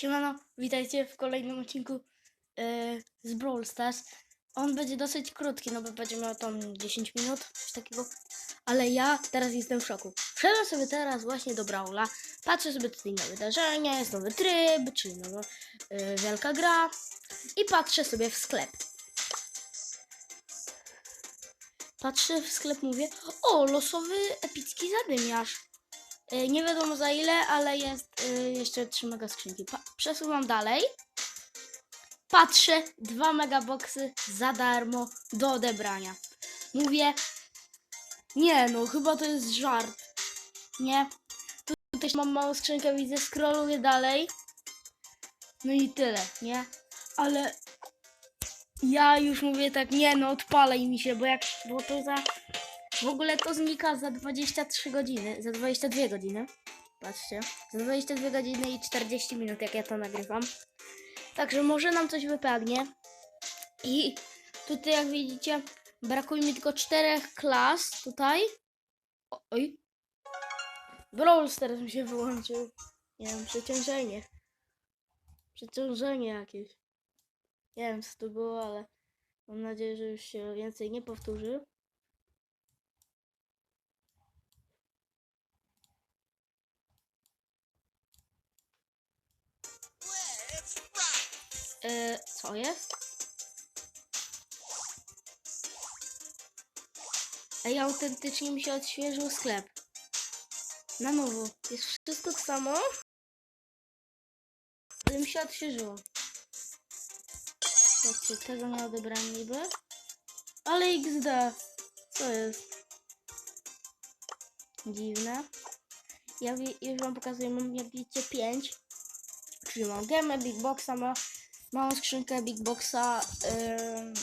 Siemano, witajcie w kolejnym odcinku e, z Brawl Stars. On będzie dosyć krótki, no bo będzie miał tam 10 minut, coś takiego. Ale ja teraz jestem w szoku. Wszedłem sobie teraz właśnie do Brawla, patrzę sobie tutaj na wydarzenia, jest nowy tryb, czyli nowa e, wielka gra. I patrzę sobie w sklep. Patrzę w sklep, mówię, o, losowy epicki zadymiarz. E, Nie wiadomo za ile, ale jest e, jeszcze 3 mega skrzynki. Przesuwam dalej. Patrzę, dwa megaboxy za darmo do odebrania. Mówię, nie no, chyba to jest żart. Nie. Tu też mam małą skrzynkę, widzę, scrolluję dalej. No i tyle, nie? Ale ja już mówię tak, nie no, odpalaj mi się, bo jak, bo to za w ogóle to znika za 23 godziny, za 22 godziny. Patrzcie, za 22 godziny i 40 minut, jak ja to nagrywam. Także może nam coś wypadnie. I tutaj, jak widzicie, brakuje mi tylko czterech klas tutaj. O, oj. Brawl teraz mi się wyłączył. Nie wiem, przeciążenie. Przeciążenie jakieś. Nie wiem, co to było, ale mam nadzieję, że już się więcej nie powtórzy. E, co jest? Ej, autentycznie mi się odświeżył sklep. Na nowo. Jest wszystko to samo. Ale mi się odświeżyło. Zobaczcie, tego nie odebrałem niby. Ale XD. Co jest? Dziwne. Ja już wam pokazuję, mam widzicie 5. Czyli mam gemę, big boxa, ma, małą skrzynkę big boxa. Ym,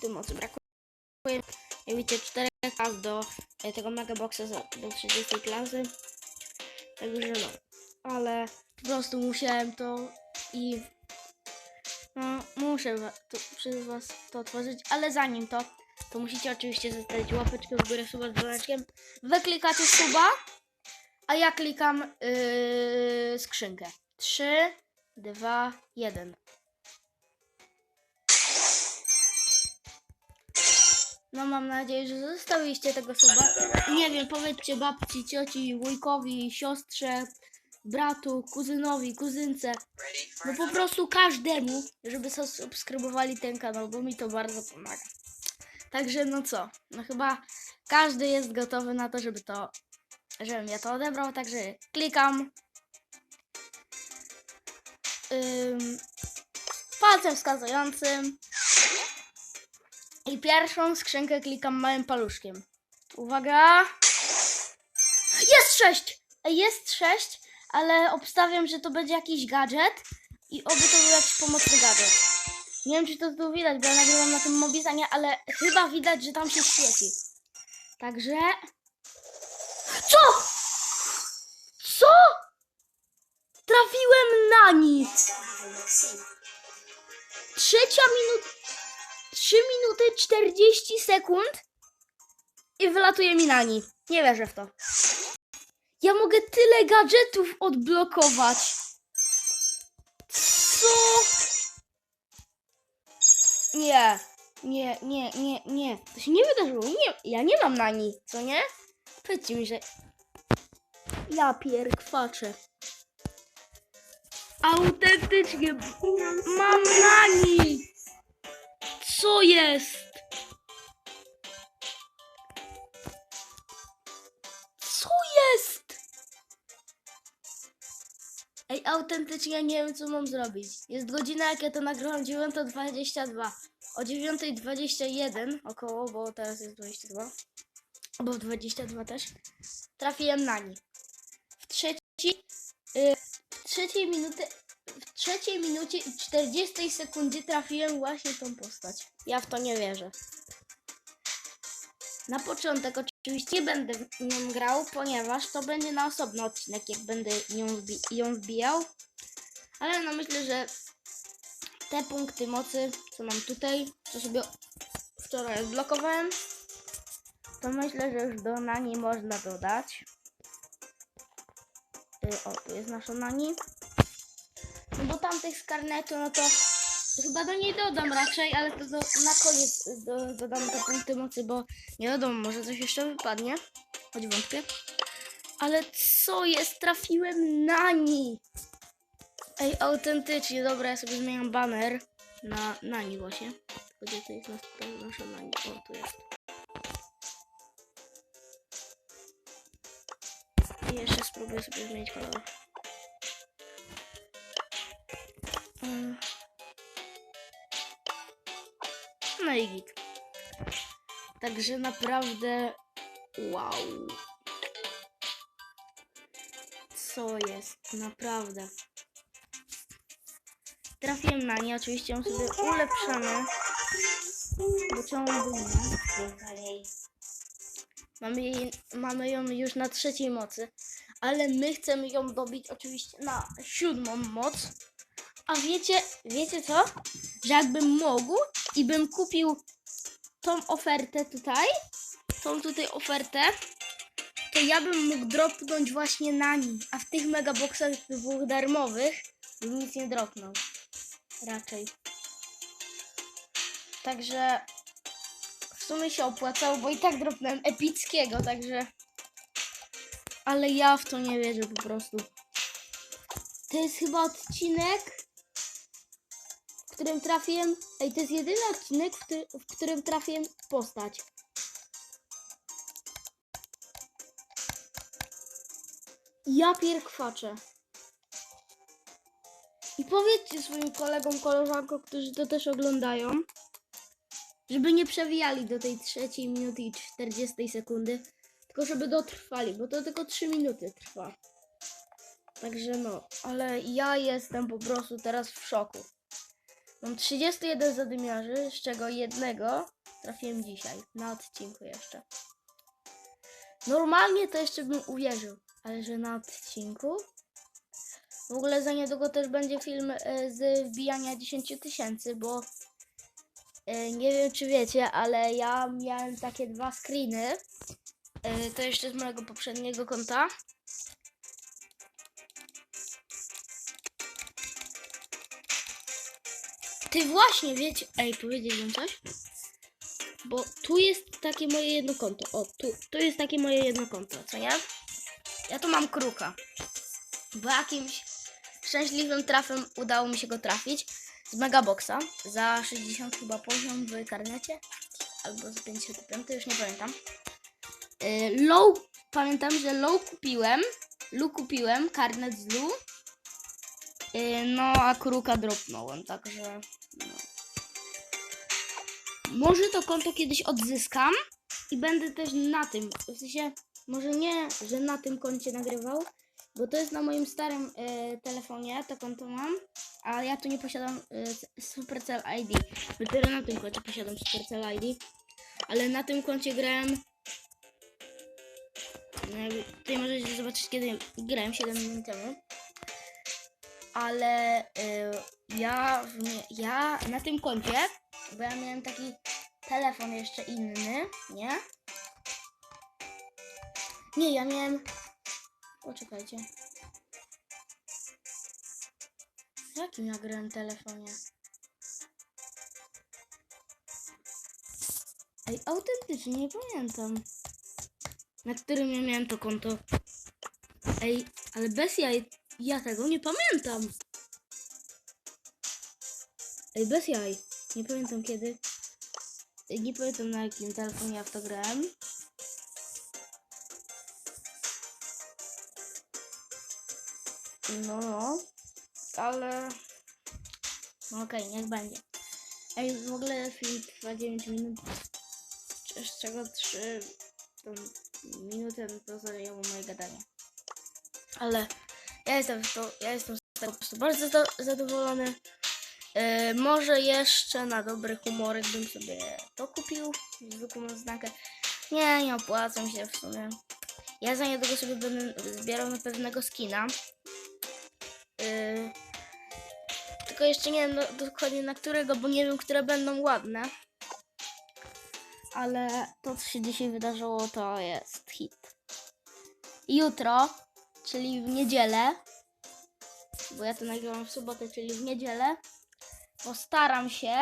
tu mocy brakuje. Jak widzicie 4 klas do e, tego mega boxa do 30 klasy. Także no. Ale po prostu musiałem to i no, muszę to, przez was to otworzyć, ale zanim to, to musicie oczywiście zostawić łapeczkę w górę suba z dzwoneczkiem. Wy suba, a ja klikam yy, skrzynkę. 3, 2, 1. No mam nadzieję, że zostawiliście tego suba. Nie wiem, powiedzcie babci, cioci, wujkowi, siostrze, bratu, kuzynowi, kuzynce. No po prostu każdemu, żeby subskrybowali ten kanał, bo mi to bardzo pomaga. Także no co, no chyba każdy jest gotowy na to, żeby to, żebym ja to odebrał, także klikam ym, palcem wskazującym i pierwszą skrzynkę klikam małym paluszkiem. Uwaga! Jest sześć! Jest sześć, ale obstawiam, że to będzie jakiś gadżet i oby to był jakiś pomocny gadżet. Nie wiem, czy to tu widać, bo ja nagrywam na tym mobizanie, ale chyba widać, że tam się świeci. Także... Co? Nic! Trzecia minut... 3 minuty 40 sekund i wylatuje mi nani. Nie wierzę w to. Ja mogę tyle gadżetów odblokować. Co? Nie, nie, nie, nie, nie. To się nie wydarzyło. Nie, ja nie mam nani, co nie? Powiedzcie mi, że... Ja pierkwaczę. Autentycznie mam nani. Co jest? Co jest? Ej, autentycznie nie wiem, co mam zrobić. Jest godzina, jak ja to nagrałam, 9.22. O 9.21 około, bo teraz jest 22. Bo w 22 też. Trafiłem na nie. W trzeciej, y, w trzeciej minuty, w trzeciej minucie i 40 sekundzie trafiłem właśnie tą postać. Ja w to nie wierzę. Na początek oczywiście nie będę nią grał, ponieważ to będzie na osobny odcinek, jak będę ją, wbi- ją wbijał. Ale no myślę, że te punkty mocy, co mam tutaj, co sobie wczoraj odblokowałem, to myślę, że już do na nie można dodać. Y, o, tu jest nasza nani. No bo tamtych z karnetu, no to chyba do niej dodam raczej, ale to do, na koniec do, dodam te punkty mocy, bo nie wiadomo, może coś jeszcze wypadnie. Choć wątpię. Ale co jest? Trafiłem nani! Ej, autentycznie, dobra, ja sobie zmieniam banner na nani właśnie. Gdzie to jest nasza nani? O, tu jest. Spróbuję sobie zmienić kolor. Mm. No i git. Także naprawdę wow. Co jest? Naprawdę. Trafiłem na nie, oczywiście ją sobie ulepszamy. Bo czemu by nie? Mamy, jej, mamy ją już na trzeciej mocy, ale my chcemy ją dobić oczywiście na siódmą moc. A wiecie, wiecie co? Że jakbym mógł i bym kupił tą ofertę tutaj, tą tutaj ofertę, to ja bym mógł dropnąć właśnie na nim. A w tych megaboxach dwóch darmowych bym nic nie dropnął. Raczej. Także w sumie się opłacało, bo i tak dropnąłem epickiego, także... Ale ja w to nie wierzę po prostu. To jest chyba odcinek, w którym trafiłem... Ej, to jest jedyny odcinek, w, któ- w którym trafiłem postać. Ja pierkwaczę. I powiedzcie swoim kolegom, koleżankom, którzy to też oglądają, żeby nie przewijali do tej trzeciej minuty i 40 sekundy, tylko żeby dotrwali, bo to tylko 3 minuty trwa. Także no, ale ja jestem po prostu teraz w szoku. Mam 31 zadymiarzy, z czego jednego trafiłem dzisiaj, na odcinku jeszcze. Normalnie to jeszcze bym uwierzył, ale że na odcinku? W ogóle za niedługo też będzie film e, z wbijania 10 tysięcy, bo e, nie wiem czy wiecie, ale ja miałem takie dwa screeny. E, To jeszcze z mojego poprzedniego konta. Ty właśnie wiecie. Ej, powiedzieć coś? Bo tu jest takie moje jedno konto. O, tu, tu jest takie moje jedno konto, co nie? Ja tu mam kruka. Bo jakimś szczęśliwym trafem udało mi się go trafić z Megaboxa za 60 chyba poziom w karnecie. Albo za 55, już nie pamiętam. Y, Low, pamiętam, że low kupiłem. Lu kupiłem, karnet z Lu. Y, No, a kruka dropnąłem, także. No. Może to konto kiedyś odzyskam i będę też na tym. W sensie, może nie, że na tym koncie nagrywał, bo to jest na moim starym e, telefonie, to konto mam, a ja tu nie posiadam e, Supercell ID. Dopiero na tym koncie posiadam Supercell ID, ale na tym koncie grałem. No, tutaj możecie zobaczyć, kiedy grałem 7 minut temu. Ale e, ja, ja na tym koncie, bo ja miałem taki telefon jeszcze inny, nie? Nie, ja miałem. Poczekajcie. W jakim ja grałem telefonie? Ej, autentycznie nie pamiętam. Na którym ja miałem to konto. Ej, ale bez jaj. Ja tego nie pamiętam. Ej, bez jaj. Nie pamiętam kiedy. Ej, Nie pamiętam na jakim telefonie ja w to grałem. No, no. Ale... No okej, niech będzie. Ej, w ogóle film trwa 9 minut, z- czego 3 to minuty to zajęło moje gadanie. Ale ja jestem, to, ja jestem z tego po prostu bardzo zado- zadowolony. E, może jeszcze na dobry humorek bym sobie to kupił, zwykłą znakę. Nie, nie opłaca mi się w sumie. Ja za niedługo sobie będę zbierał na pewnego skina. Yy, tylko jeszcze nie wiem do, dokładnie na którego, bo nie wiem, które będą ładne. Ale to, co się dzisiaj wydarzyło, to jest hit. Jutro czyli w niedzielę, bo ja to nagrywam w sobotę, czyli w niedzielę, postaram się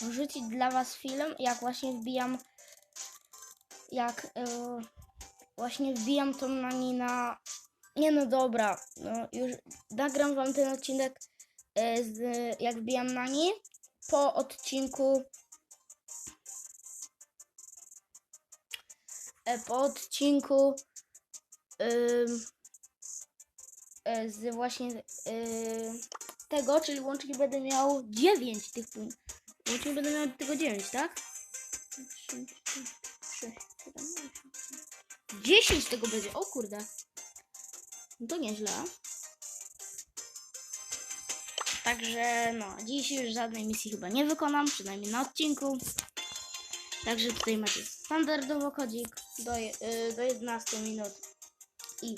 wrzucić dla Was film, jak właśnie wbijam, jak e, właśnie wbijam tą nani na... Nie no dobra, no już nagram Wam ten odcinek, e, z, jak wbijam nani, po odcinku po odcinku e, z właśnie y, tego, czyli łącznie będę miał 9 tych punktów. Łącznie będę miał tylko 9, tak? 3, 4, 6, 7, 8, 10 tego będzie, o kurde. No to nieźle. Także no, dziś już żadnej misji chyba nie wykonam, przynajmniej na odcinku. Także tutaj macie standardowo kodzik do, je- y, do 11 minut i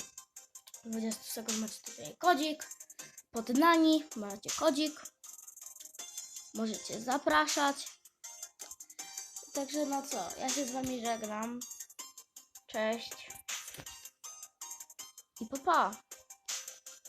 20 sekund macie tutaj kodzik. Pod nani macie kodzik. Możecie zapraszać. Także no co, ja się z wami żegnam. Cześć. I pa pa.